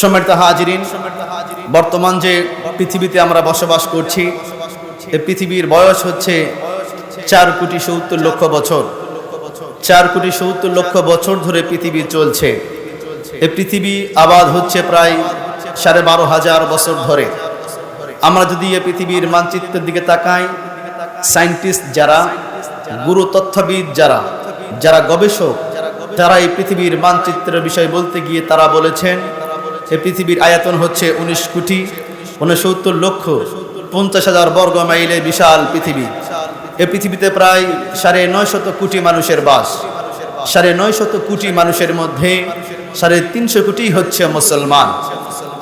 সম্মানিত হাজিরিন বর্তমান যে পৃথিবীতে আমরা বসবাস করছি এই পৃথিবীর বয়স হচ্ছে চার কোটি সত্তর লক্ষ বছর। চার কোটি সত্তর লক্ষ বছর ধরে পৃথিবী চলছে। এই পৃথিবী আবাদ হচ্ছে প্রায় সাড়ে বারো হাজার বছর ধরে। আমরা যদি এই পৃথিবীর মানচিত্রের দিকে তাকাই সায়েন্টিস্ট যারা গুরু তথ্যবিদ যারা যারা গবেষক তারা এই পৃথিবীর মানচিত্রের বিষয় বলতে গিয়ে তারা বলেছেন এই পৃথিবীর আয়তন হচ্ছে উনিশ কোটি উনসত্তর লক্ষ পঞ্চাশ হাজার বর্গ মাইলের বিশাল পৃথিবী। এ পৃথিবীতে প্রায় সাড়ে নয় শত কোটি মানুষের বাস। সাড়ে নয় শত কোটি মানুষের মধ্যে সাড়ে তিনশো কোটি হচ্ছে মুসলমান।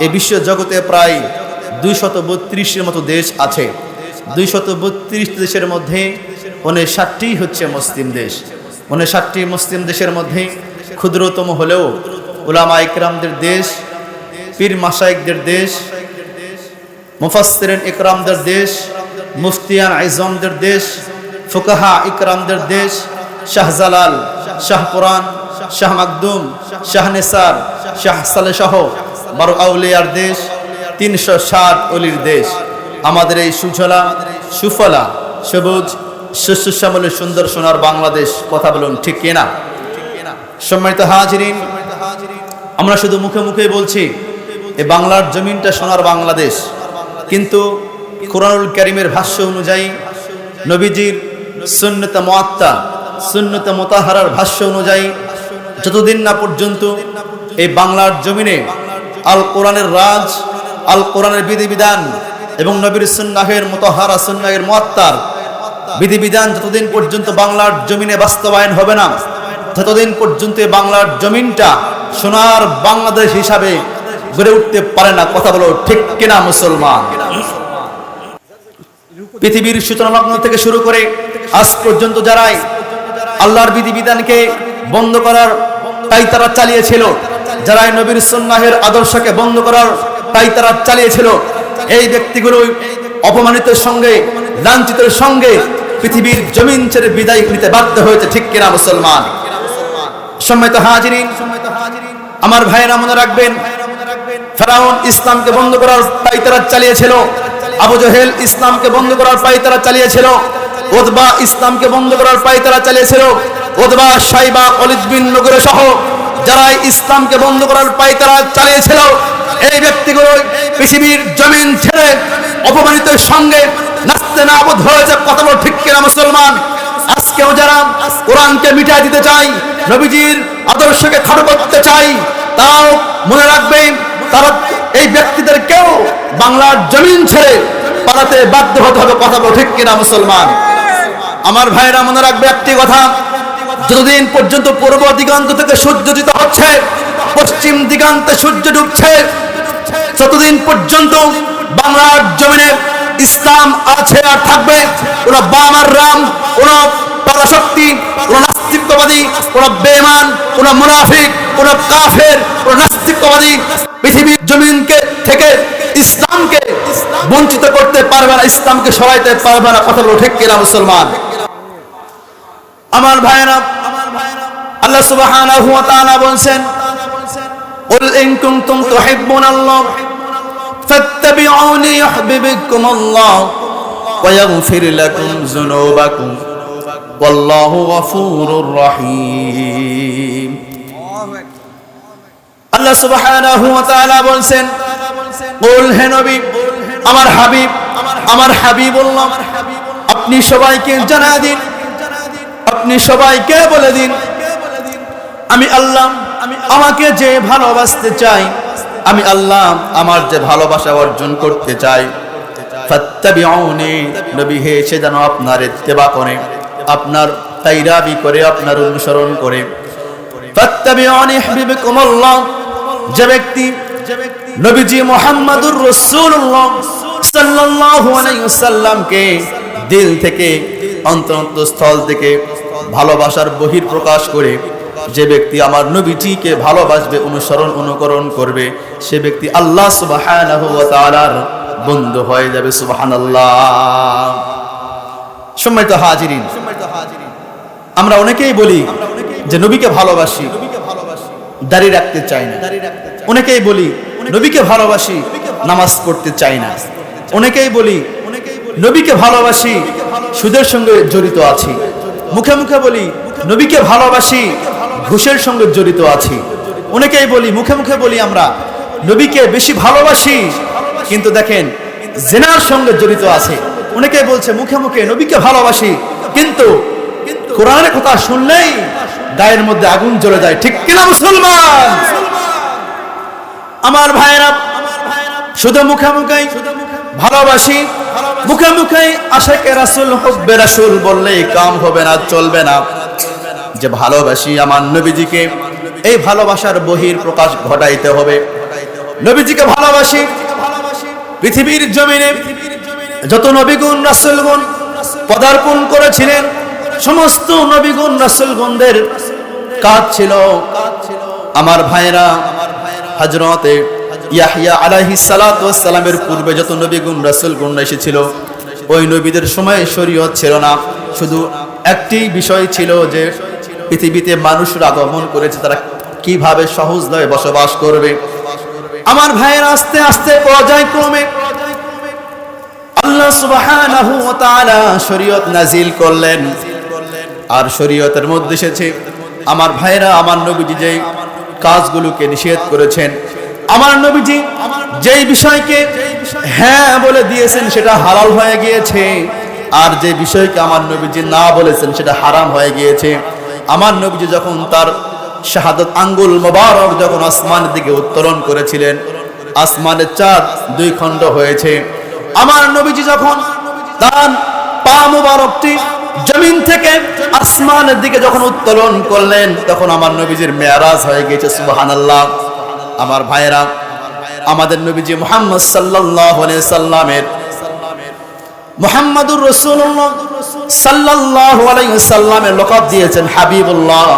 এ বিশ্ব জগতে প্রায় দুই শত বত্রিশের মতো দেশ আছে। দুই শত বত্রিশ দেশের মধ্যে ষাটটি হচ্ছে মুসলিম দেশ। ষাটটি মুসলিম দেশের মধ্যে ক্ষুদ্রতম হলেও উলামা ইকরামদের দেশ পীর মাসাইকদের দেশ, মুফাসসিরিন ইকরামদের দেশ, মুফতিয়ান আইজমদের দেশ, ফুকাহা ইকরামদের দেশ, শাহজালাল শাহপুরান শাহ মাকদুম, শাহ নেসার, শাহ সালে সহ বারো আউলিয়ার দেশ, তিনশো ষাট অলির দেশ। আমাদের এই সুজলা, সুফলা, সবুজ শস্য সুন্দর সোনার বাংলাদেশ, কথা বলুন ঠিক কিনা? সম্মানিত হাজিরিন, আমরা শুধু মুখে মুখে বলছি এই বাংলার জমিনটা সোনার বাংলাদেশ। কিন্তু কোরআনুল করিমের ভাষ্য অনুযায়ী নবীজির সুন্নত মোয়াত্তা সুন্নত মোতাহারার ভাষ্য অনুযায়ী যতদিন না পর্যন্ত এই বাংলার জমিনে আল কোরআনের রাজ, আল কোরআনের বিধিবিধান এবং নবীর সুন্নাহের মোতাহারা, সুন্নাহের মোয়াত্তার বিধিবিধান যতদিন পর্যন্ত বাংলার জমিনে বাস্তবায়ন হবে না, ততদিন পর্যন্ত বাংলার জমিনটা সোনার বাংলাদেশ হিসাবে গড়ে উঠতে পারে না, কথা বলো, ঠিক কিনা মুসলমান? পৃথিবীর সূচনা লগ্ন থেকে শুরু করে আজ পর্যন্ত যারাই আল্লাহর বিধিবিধানকে বন্ধ করার তাই তারা চালিয়েছিল, যারাই নবীর সন্ন্যাহের আদর্শকে বন্ধ করার তাই তারা চালিয়েছিল, এই ব্যক্তিগুলো অপমানিতের সঙ্গে, লাঞ্ছিতের সঙ্গে পৃথিবীর জমিন ছেড়ে বিদায় নিতে বাধ্য হয়েছে, ঠিক কিনা মুসলমান? সম্মানিত হাজিরিন, আমার ভাইয়েরা মনে রাখবেন ফেরাউন ইসলামকে বন্ধ করার পাইতারা চালিয়েছিল। আবু জহেল ইসলামকে বন্ধ করার পাইতারা চালিয়েছিল। ওদবা ইসলামকে বন্ধ করার পাইতারা চালিয়েছিল। ওদবা সাইবা, অলিদ বিন নগরে সহ যারা ইসলামকে বন্ধ করার পাইতারা চালিয়েছিল, এই ব্যক্তিগুলো পৃথিবীর জমিন ছেড়ে অপমানিতের সঙ্গে নাচতে না বোধ হয়েছে। কত বড় ঠিক কিনা, মুসলমান? আজকেও যারা কোরআনকে মিটাই দিতে চাই নবীজির আদর্শকে খাটো করতে চাই তারাও মনে রাখবে তারা এই ব্যক্তিদের কেউ বাংলার জমিন ছেড়ে পালাতে বাধ্য হতে হবে, কথা বলো ঠিক কিনা মুসলমান? আমার ভাইরা মনে রাখবে একটি কথা, যতদিন পর্যন্ত পূর্ব দিগান্ত থেকে সূর্যোদিত হচ্ছে, পশ্চিম দিগান্তে সূর্য ডুবছে যতদিন পর্যন্ত বাংলার জমিনে ইসলাম আছে আর থাকবে, ওরা বামার রাম, ওরা পরাশক্তি, ওরা নাস্তিকবাদী ওরা বেমান ওরা মুনাফিক ওরা কাফের ওরা নাস্তিকবাদী পৃথিবীর জমিনকে থেকে ইসলামকে বঞ্চিত করতে পারবে না ইসলামকে সরাইতে পারবে না কথা বলো ঠিক কিনা মুসলমান আমার ভাইরা আল্লাহ সুবহানাহু ওয়া তাআলা বলছেন قل إن كنتم تحبون الله فاتبعوني يحببكم الله ويغفر لكم ذنوبكم والله غفور رحيم আল্লাহ সুবহানাহু ওয়া তাআলা বলছেন বল হে নবী আমার হাবিব আমার হাবিবুল্লাহ আপনি সবাইকে জানা দিন আপনি সবাইকে বলে দিন আমি আল্লাহ আমি আমাকে যে ভালোবাসতে চাই আমি আল্লাহ আমার যে ভালোবাসা অর্জন করতে চাই ফাত্তাবিউনি নবী হে সে যেন আপনার ইত্তেবা করে আপনার তাইরাবি করে, আপনার অনুসরণ করে। যে ব্যক্তি নবীজি মুহাম্মাদুর রাসূলুল্লাহ সাল্লাল্লাহু আলাইহি দিল থেকে অন্তরস্থল থেকে ভালোবাসার বহির প্রকাশ করে, যে ব্যক্তি আমার নবীজিকে ভালোবাসবে, অনুসরণ, অনুকরণ করবে, সে ব্যক্তি আল্লাহ তাআলার বন্ধু হয়ে যাবে, সুবহানাল্লাহ। সম্মানিত হাজিরিন, আমরা অনেকেই বলি যে নবীকে ভালোবাসি, দাড়ি রাখতে চাই না। অনেকেই বলি নবীকে ভালোবাসি, নামাজ পড়তে চাই না। অনেকেই বলি নবীকে ভালোবাসি, সুদের সঙ্গে জড়িত আছি। মুখে মুখে বলি নবীকে ভালোবাসি, ঘুষের সঙ্গে জড়িত আছি। অনেকেই বলি মুখে মুখে বলি আমরা নবীকে বেশি ভালোবাসি, কিন্তু দেখেন, জেনার সঙ্গে জড়িত আছে। অনেকেই বলছে, মুখে মুখে নবীকে ভালোবাসি, কিন্তু কোরআনের কথা শুনলেই গায়ের মধ্যে আগুন জ্বলে যায়। ঠিক কিনা মুসলমান? আমার ভাইয়েরা, শুধু মুখে মুখে ভালোবাসি, মুখে মুখে আশেকে রাসুল হব্বে রাসুল বললেই কাম হবে না, চলবে না। যে ভালোবাসি আমার নবীজিকে, এই ভালোবাসার বহির প্রকাশ ঘটাইতে হবে। নবীজিকে ভালোবাসি, পৃথিবীর জমিনে যত নবীগুণ, রাসুলগুণ পদার্পণ করেছিলেন, সমস্ত নবীগুণ, রাসুলগুণদের কাজ ছিল আমার ভাইরা হজরতে ইয়াহিয়া ওয়াস সালামের পূর্বে যত নবীগুণ রাসূলগুণ এসেছিল, ওই নবীদের সময় শরীয়ত ছিল না। শুধু একটি বিষয় ছিল যে পৃথিবীতে মানুষরা আগমন করেছে, তারা কীভাবে সহজভাবে বসবাস করবে। আমার ভাইয়ের আস্তে আস্তে পর্যায়ক্রমে আল্লাহ সুবহানাহু ওয়া শরীয়ত নাজিল করলেন। আর শরীয়তের মধ্যে এসেছে, আমার ভাইরা আমার নবীজি যেই কাজগুলোকে নিষেধ করেছেন, আমার নবীজি যেই বিষয়কে হ্যাঁ বলে দিয়েছেন, সেটা হালাল হয়ে গিয়েছে। আর যে বিষয়কে আমার নবীজি না বলেছেন, সেটা হারাম হয়ে গিয়েছে। আমার নবীজি যখন তার শাহাদত আঙ্গুল মোবারক যখন আসমানের দিকে উত্তোলন করেছিলেন, আসমানের চাঁদ দুই খণ্ড হয়েছে। আমার নবীজি যখন তার পা মুবারকটি জমিন থেকে আসমানের দিকে যখন উত্তোলন করলেন, তখন আমার নবীজির মেয়ারাজ হয়ে গেছে সুবহানাল্লাহ। আমার ভাইরা আমাদের নবীজি মুহাম্মদ আলাইহি সাল্লামের মুহাম্মাদুর রাসূলুল্লাহ সাল্লাল্লাহু আলাইহি সাল্লামের লকাব দিয়েছেন, হাবিবুল্লাহ।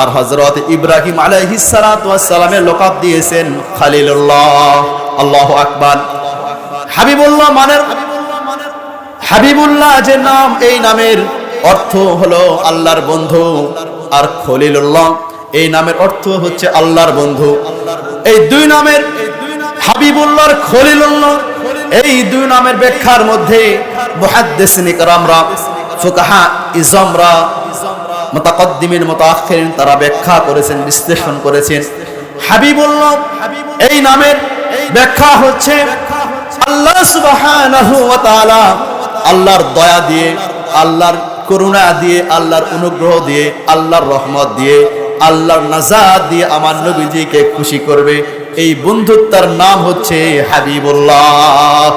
আর হযরত ইব্রাহিম আলাইহিস সালাতু ওয়াস সালামের লকাব দিয়েছেন, খলিলুল্লাহ। আল্লাহু আকবার। হাবিবুল্লাহ মানের হাবিবুল্লাহ যে নাম, এই নামের অর্থ হলো আল্লাহর বন্ধু। আর খলিলুল্লাহ, এই নামের অর্থ হচ্ছে আল্লাহর বন্ধু। এই দুই নামের হাবিবুল্লাহর খলিলুল্লাহ এই দুই নামের ব্যাখ্যার মধ্যে মুহাদ্দিসিন ইকরামরা, ফুকাহা ইজমরা, মুতাকদ্দিমিন, মুতাআখিরিন, তারা ব্যাখ্যা করেছেন, বিশ্লেষণ করেছেন। হাবিবুল্লাহ, এই নামের ব্যাখ্যা হচ্ছে আল্লাহ আল্লাহর দয়া দিয়ে, আল্লাহর করুণা দিয়ে, আল্লাহর অনুগ্রহ দিয়ে, আল্লাহর রহমত দিয়ে, আল্লাহর নাজাত দিয়ে আমার নবীজিকে খুশি করবে। এই বন্ধুত্বের নাম হচ্ছে হাবিবুল্লাহ।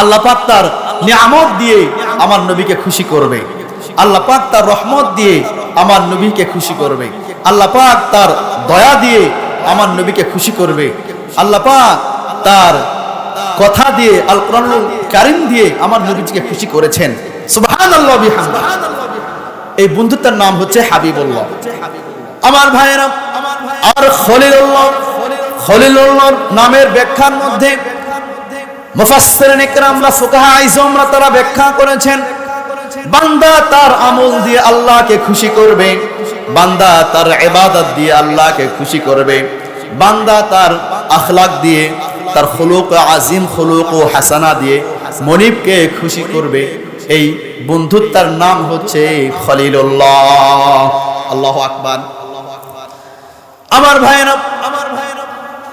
আল্লাহ পাক তার নিয়ামত দিয়ে আমার নবীকে খুশি করবে। আল্লাহ পাক তার রহমত দিয়ে আমার নবীকে খুশি করবে। আল্লাহ পাক তার দয়া দিয়ে আমার নবীকে খুশি করবে। আল্লাহ পাক তার কথা দিয়ে আল কোরআনুল কারিম দিয়ে আমার নবীজিকে খুশি করেছেন। বিহামদিহি। এই বন্ধুত্বের নাম হচ্ছে হাবিবুল্লাহ। আমার ভাইয়েরা, আর খলিলুল্লাহ, খলিলুল্লাহর নামের ব্যাখ্যার মধ্যে মুফাসসিরিন ইকরামরা, ফুকাহা তারা ব্যাখ্যা করেছেন, বান্দা তার আমল দিয়ে আল্লাহকে খুশি করবে, বান্দা তার ইবাদত দিয়ে আল্লাহকে খুশি করবে, বান্দা তার আখলাক দিয়ে তার খুলুক আজিম খুলুক ও হাসানা দিয়ে মনিবকে খুশি করবে। এই বন্ধুত্বের নাম হচ্ছে আল্লাহ আকবার। আমার ভাইয়েরা আমার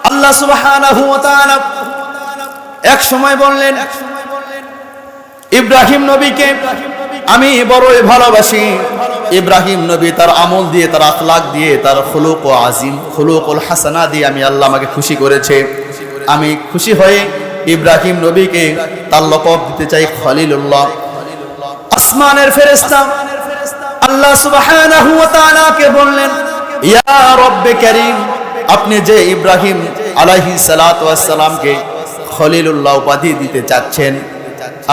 আল্লাহ এক সময় বললেন, ইব্রাহিম নবীকে আমি বড়ই ভালোবাসি। ইব্রাহিম নবী তার আমল দিয়ে, তার আখলাক দিয়ে, তার খুলুক ও আজিম হাসানা দিয়ে আমি আল্লাহ আমাকে খুশি করেছে। আমি খুশি হয়ে ইব্রাহিম নবীকে তার লকব দিতে চাই খলিলুল্লাহ। আসমানের ফেরেশতা আল্লাহ বললেন, ইয়া রব্বে কারীম, আপনি যে ইব্রাহিম আলাইহিস সালাতু ওয়াস সালামকে খলিলুল্লাহ উপাধি দিতে চাচ্ছেন,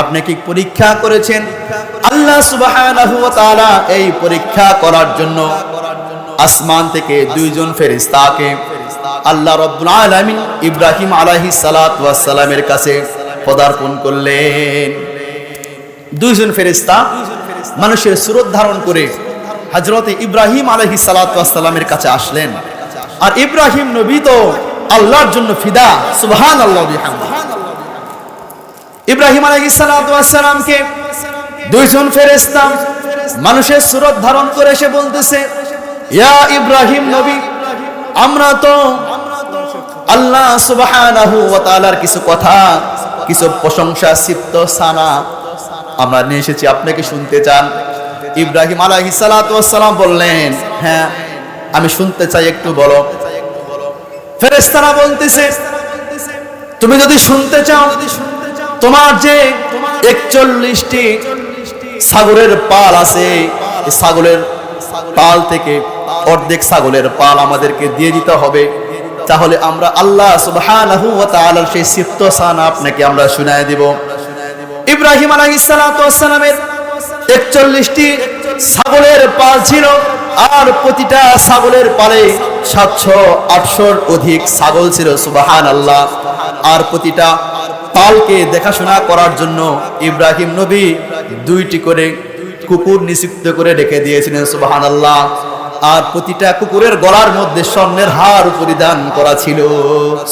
আপনি কি পরীক্ষা করেছেন? আল্লাহ তাআলা এই পরীক্ষা করার জন্য আসমান থেকে দুইজন ফেরেশতাকে আল্লাহ রাব্বুল আলামিন ইব্রাহিম আলাইহিস সালাতু ওয়াস সালামের কাছে পদার্পণ করলেন। দুইজন ফেরেশতা মানুষের সুরত ধারণ করে হযরত ইব্রাহিম আলাইহিস সালাতু ওয়াস সালামের কাছে আসলেন। আর ইব্রাহিম নবী তো আল্লাহর জন্য ফিদা সুবহান আল্লাহ ইব্রাহিম আলাইহিসসালামকে দুইজন ফেরেশতা মানুষের সুরত ধারণ করে এসে বলতেছে ইয়া ইব্রাহিম নবী, আমরা তো আল্লাহ সুবহানাহু ওয়া তাআলার কিছু কথা, কিছু প্রশংসা সিপ্ত সানা আমরা নিয়ে এসেছি। শুনতে চান। ইব্রাহিম আলাইহিস সালাতু বললেন হ্যাঁ আমি শুনতে চাই, একটু বলো। ফেরেশতারা বলতেছে, তুমি যদি শুনতে চাও, তোমার যে একচল্লিশটি সাগরের পাল আছে ছাগলের পাল থেকে অর্ধেক ছাগলের পাল আমাদেরকে দিয়ে দিতে হবে। তাহলে আমরা আল্লাহ সুবহানাহু ওয়া তাআলার সেই সিফত সানা আপনাকে আমরা শুনায় দিব। ইব্রাহিম আলাইহিস সালাতু ওয়াস সালামের 41টি ছাগলের পাল ছিল আর প্রতিটা ছাগলের পালে 700 800 অধিক ছাগল ছিল, সুবহানাল্লাহ। আর প্রতিটা পালকে দেখাশোনা করার জন্য ইব্রাহিম নবী দুইটি করে কুকুর নিষিদ্ধ করে রেখে দিয়েছিলেন, সুবহানাল্লাহ। আর প্রতিটা কুকুরের গলার মধ্যে স্বর্ণের হার পরিধান করা ছিল।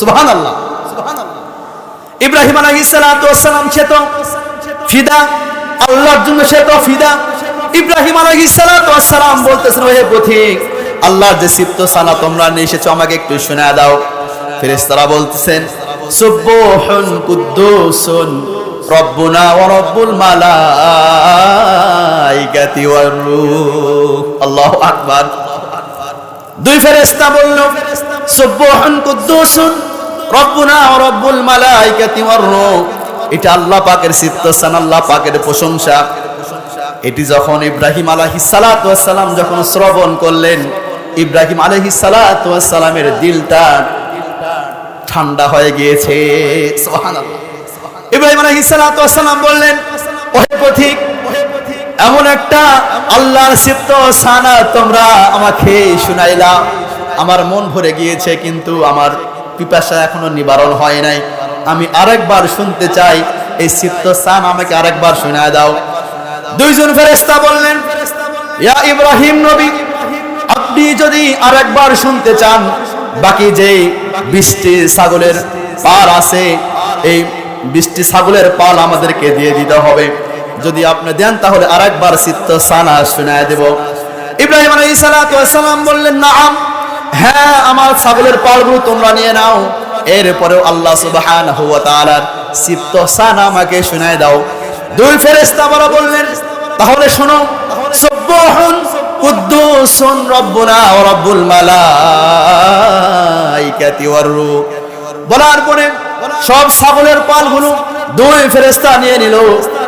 সুবহানাল্লাহ। ইব্রাহিম আলাইহিস সালাতু ওয়াস সালাম সে তো ফিদা, আল্লাহর জন্য সে তো ফিদা। ইব্রাহিম আলাইহিস সালাতু ওয়াস সালাম বলতেছেন, ওহে পথিক, আল্লাহর যে সিফত সানা তোমরা নিয়ে এসেছ, আমাকে একটু শোনা দাও। ফেরেশতারা বলতেছেন সুবহুন কুদ্দুসুন দুই এটা প্রশংসা। এটি যখন ইব্রাহিম আলাইহিস সালাম যখন শ্রবণ করলেন, ইব্রাহিম আলাইহিস সালামের দিলটা ঠান্ডা হয়ে গিয়েছে। ইব্রাহিম আলাইহিস সালাতু সালাম বললেন, ওহে পথিক, এমন একটা আল্লাহর সিফত সানা তোমরা আমাকে শুনাইলা। আমার মন ভরে গিয়েছে, কিন্তু আমার পিপাসা এখনও নিবারণ হয় নাই। আমি আরেকবার শুনতে চাই, এই সিফত সান আমাকে আরেকবার শোনায় দাও। দুইজন ফেরেশতা বললেন, ইয়া ইব্রাহিম নবী, আপনি যদি আরেকবার শুনতে চান, বাকি যে বৃষ্টি ছাগলের পাল আছে, এই বৃষ্টি ছাগলের পাল আমাদেরকে দিয়ে দিতে হবে। যদি আপনি দেন, তাহলে আরেকবার চিত্ত সানা শোনায় দেব। ইব্রাহিম সালাম বললেন নাআম হ্যাঁ আমার ছাগলের পালগুলো তোমরা নিয়ে নাও। এরপরেও আল্লাহ সুবহানাহু ওয়া তাআলার চিত্ত আমাকে দাও। দুই ফেরেশতা বড় বললেন, তাহলে শোনো, সুবহান কুদ্দুসুন রব্বুনা ওয়া রব্বুল ওয়ার বলার পরে সব ছাগলের পালগুলো দুই ফেরেশতা নিয়ে নিল।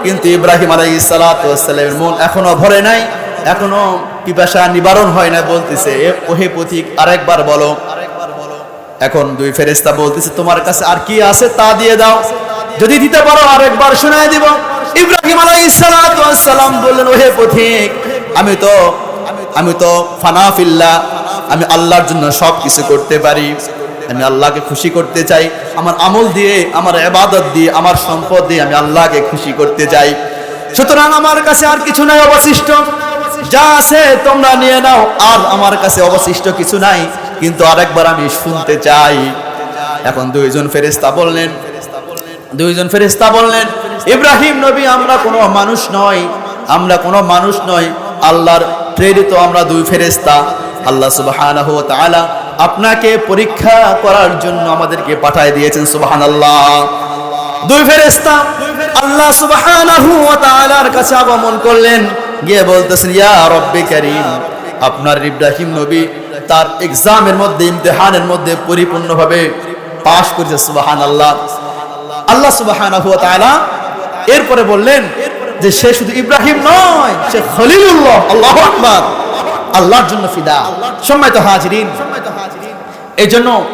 কিন্তু ইব্রাহিম আলাইহিস সালাতু ওয়াস সালামের মন এখনও ভরে নাই, এখনও পিপাসা নিবারণ হয় না বলতেছে ওহে পথিক, আরেকবার বলো। এখন দুই ফেরেশতা বলতেছে, তোমার কাছে আর কি আছে তা দিয়ে দাও। যদি দিতে পারো আরেকবার শোনায় দিব। ইব্রাহিম আলাই সালাম বললেন, ওহে পথিক, আমি তো আমি তো ফানাফিল্লা আমি আল্লাহর জন্য সব কিছু করতে পারি। আমি আল্লাহকে খুশি করতে চাই, আমার আমল দিয়ে, আমার এবাদত দিয়ে, আমার সম্পদ দিয়ে আমি আল্লাহকে খুশি করতে চাই। সুতরাং আমার কাছে আর কিছু নাই অবশিষ্ট। যা আছে তোমরা নিয়ে নাও, আর আমার কাছে অবশিষ্ট কিছু নাই, কিন্তু আরেকবার আমি শুনতে চাই। এখন দুইজন ফেরেস্তা বললেন, দুইজন ফেরেস্তা বললেন, ইব্রাহিম নবী, আমরা কোনো মানুষ নয় আমরা কোনো মানুষ নয় আল্লাহর প্রেরিত আমরা দুই ফেরেস্তা আল্লাহ তাআলা আপনাকে পরীক্ষা করার জন্য আমাদেরকে পাঠায় দিয়েছেন, সুবহানাল্লাহ। দুই ফেরেশতা আল্লাহ সুবহানাহু ওয়া তাআলার কাছে আগমন করলেন, গিয়ে বলতেছেন, ইয়া রব্বি কারীম, আপনার ইব্রাহিম নবী তার এক্সামের মধ্যে, ইমতিহানের মধ্যে পরিপূর্ণভাবে পাশ করেছে, সুবহানাল্লাহ। আল্লাহ সুবহানাহু ওয়া তাআলা এরপরে বললেন যে, সে শুধু ইব্রাহিম নয়, সে খলিলুল্লাহ, আল্লাহু আকবার, আল্লাহর জন্য ফিদা। সম্মানিত হাজিরিন এই জন্য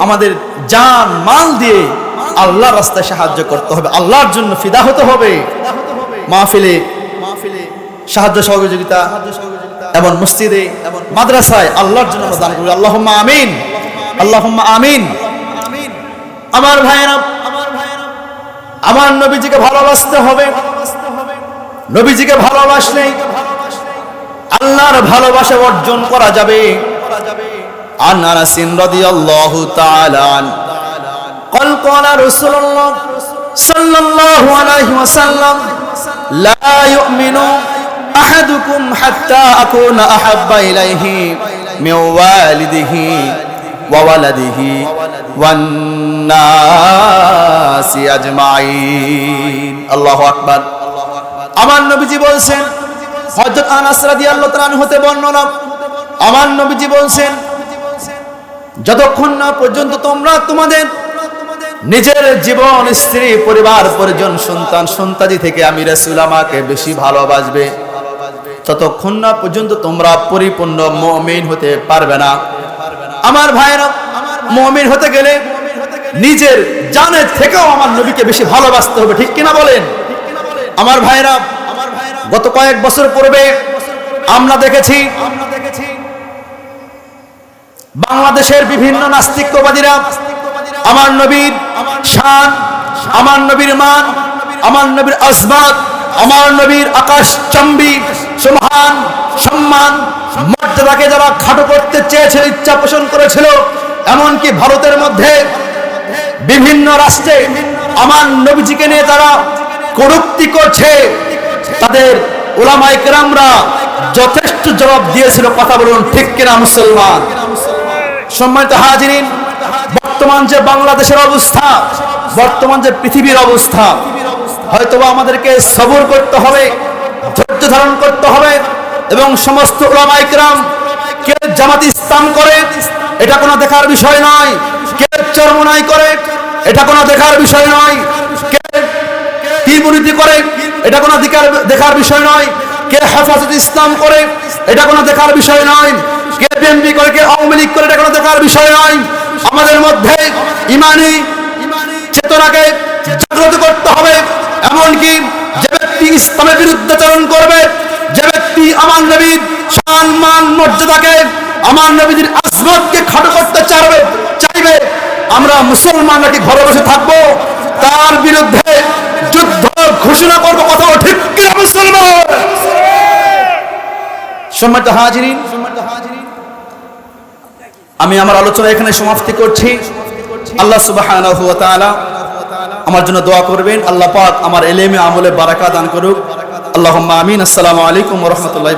আমাদের জান, মাল দিয়ে আল্লাহর রাস্তায় সাহায্য করতে হবে। আল্লাহর জন্য ফিদা হতে হবে। মাহফিলে মাহফিলে সাহায্য সহযোগিতা এবং মসজিদে মাদ্রাসায় আল্লাহর জন্য দান করি। আল্লাহ আমিন। আল্লাহ আমিন। আমার ভাইয়েরা আমার নবীজিকে ভালোবাসতে হবে। নবীজিকে ভালোবাসলেই আল্লাহর ভালোবাসা অর্জন করা যাবে। عن انس رضي الله تعالى عنه قال قال رسول الله صلى الله عليه وسلم لا يؤمن احدكم حتى اكون احب اليه من والده وولده والناس اجمعين الله اكبر আমার নবীজি বলছেন হযরত আনাস রাদিয়াল্লাহু তাআলা হতে বর্ণনা আমার নবীজি বলছেন যতক্ষণ না পর্যন্ত তোমরা তোমাদের নিজের জীবন, স্ত্রী, পরিবার, পরিজন, সন্তান সন্তাজি থেকে আমি রাসূল আমাকে বেশি ভালোবাসবে। ততক্ষণ না পর্যন্ত তোমরা পরিপূর্ণ মুমিন হতে পারবে না। আমার ভাইরা মুমিন হতে গেলে নিজের জানের থেকেও আমার নবীকে বেশি ভালোবাসতে হবে, ঠিক কিনা বলেন? আমার ভাইরা গত কয়েক বছর পূর্বে আমরা দেখেছি বাংলাদেশের বিভিন্ন নাস্তিকবাদীরা, আমার নবীর শান, আমার নবীর মান, আমার নবীর আসবাদ আমার নবীর আকাশ চম্বি সুমহান সম্মান, মর্যাদাকে যারা খাটো করতে চেয়েছিল, ইচ্ছা পোষণ করেছিল, এমনকি ভারতের মধ্যে বিভিন্ন রাষ্ট্রে আমার নবীজিকে নিয়ে তারা কটূক্তি করছে, তাদের ওলামাই কেরামরা যথেষ্ট জবাব দিয়েছিল, কথা বলুন, ঠিক কিনা মুসলমান? সম্মানিত হাজিরিন, বর্তমান যে বাংলাদেশের অবস্থা, বর্তমান যে পৃথিবীর অবস্থা, হয়তোবা আমাদেরকে সবর করতে হবে, ধৈর্য ধারণ করতে হবে, এবং সমস্ত ওলামাইকরাম কে জামাত ইসলাম করে, এটা কোনো দেখার বিষয় নয়। কে চরমনাই করে, এটা কোনো দেখার বিষয় নয়। কে তীরমুনীতি করে, এটা কোনো দেখার বিষয় নয়। কে হেফাজত ইসলাম করে, এটা কোনো দেখার বিষয় নয়। কে বিএনপি করে কে আওয়ামী লীগ করে এটা কোনো দেখার বিষয় নয়। আমাদের মধ্যে ইমানি চেতনাকে জাগ্রত করতে হবে, এমনকি যে ব্যক্তি ইসলামের বিরুদ্ধে চরণ করবে, যে ব্যক্তি আমার নবীর সম্মান মর্যাদাকে, আমার নবীর আসবতকে খাটো করতে চাইবে চাইবে। আমরা মুসলমানরা কি ঘরে বসে থাকব? তার বিরুদ্ধে যুদ্ধ ঘোষণা করব কথা ঠিক মুসলমান? সম্মানিত হাজিরিন। আমি আমার আলোচনা এখানে সমাপ্তি করছি। আল্লাহ সুবাহ আমার জন্য দোয়া করবেন। আল্লাহ পাক আমার এলেমে আমলে বারাকা দান করুক। আল্লাহ আমিন। আসসালামু আলাইকুম রহমতুল্লাহ